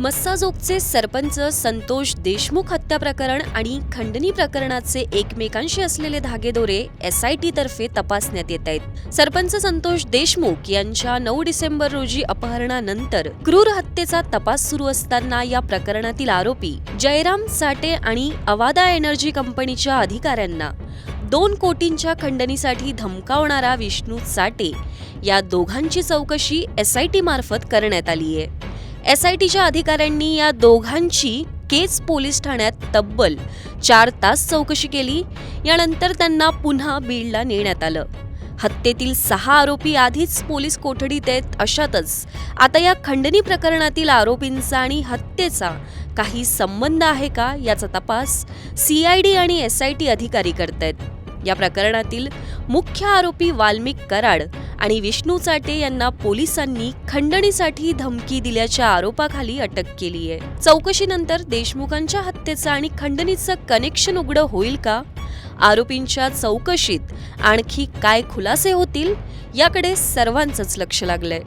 मस्साजोगचे सरपंच संतोष देशमुख हत्या प्रकरण आणि खंडणी प्रकरणाचे एकमेकांशी असलेले धागेदोरे एस आय टी तर्फे तपासण्यात येत आहेत. सरपंच संतोष देशमुख यांच्या नऊ डिसेंबर रोजी अपहरणानंतर क्रूर हत्येचा तपास सुरू असताना या प्रकरणातील आरोपी जयराम साटे आणि अवादा एनर्जी कंपनीच्या अधिकाऱ्यांना दोन कोटींच्या खंडणीसाठी धमकावणारा विष्णू साटे या दोघांची चौकशी एस आय टी मार्फत करण्यात आली आहे एस आय टीच्या अधिकाऱ्यांनी या दोघांची केज पोलीस ठाण्यात तब्बल चार तास चौकशी केली. यानंतर त्यांना पुन्हा बीडला नेण्यात आलं. हत्येतील सहा आरोपी आधीच पोलीस कोठडीत आहेत अशातच आता या खंडणी प्रकरणातील आरोपींचा आणि हत्येचा काही संबंध आहे का याचा तपास सीआयडी आणि एस आय टी अधिकारी या प्रकरणातील मुख्य आरोपी वाल्मिक कराड आणि विष्णू चाटे यांना पोलिसांनी खंडणीसाठी धमकी दिल्याच्या आरोपाखाली अटक केली आहे. चौकशीनंतर देशमुखांच्या हत्येचं आणि खंडणीचं कनेक्शन उघडं होईल का? आरोपींच्या चौकशीत आणखी काय खुलासे होतील? याकडे सर्वांचंच लक्ष लागलंय.